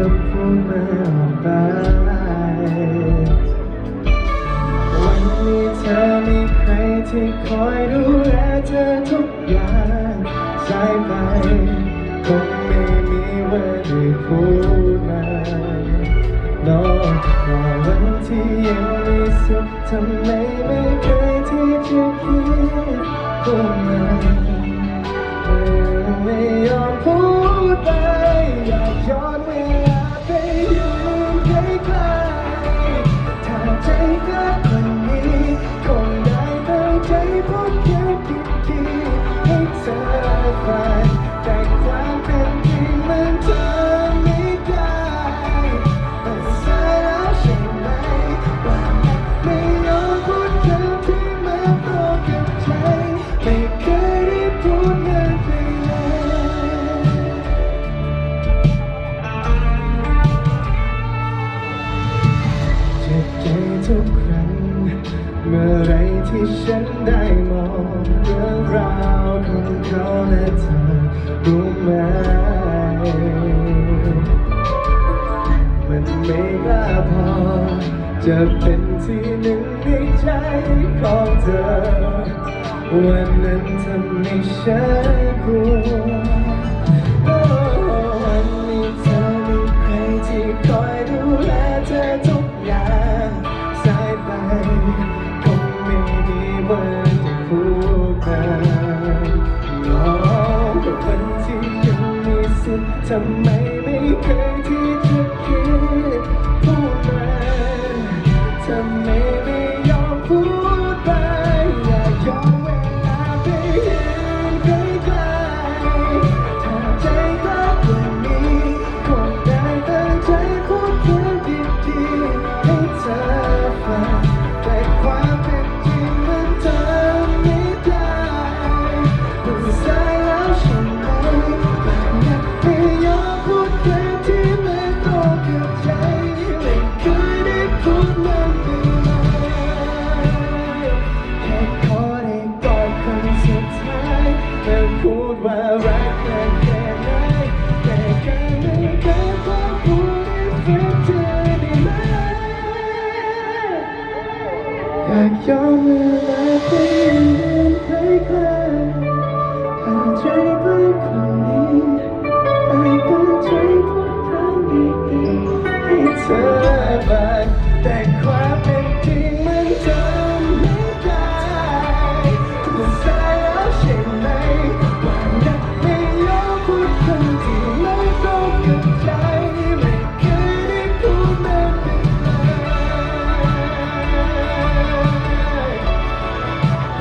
จะพูดมันอไปวันนี้เธอมีใครที่คอยดูแลเธอทุกอย่างสายไปคงไม่มีวันได้พูดมานอกจากวันที่ยังมีสุขทำไมไม่เคยที่จะคิดพูดมา ที่ฉันได้มองเรื่องราวของเขาและเธอรู้ไหมมันไม่กล้าพอ จะเป็นที่หนึ่งในใจของเธอ วันนั้นทำให้ฉันกลัว ทำไมไม่เคยที่จะคิดพูดมาทำไมไม่ยอมพูดไปอย่ายอมเวลาไปเห็นใกล้ coming.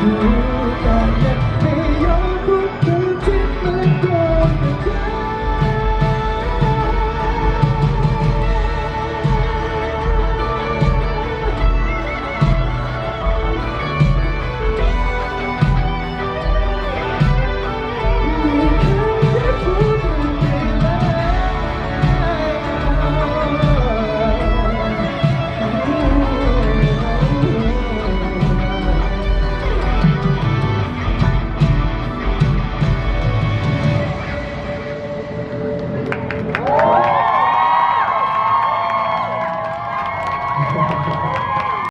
Thank you.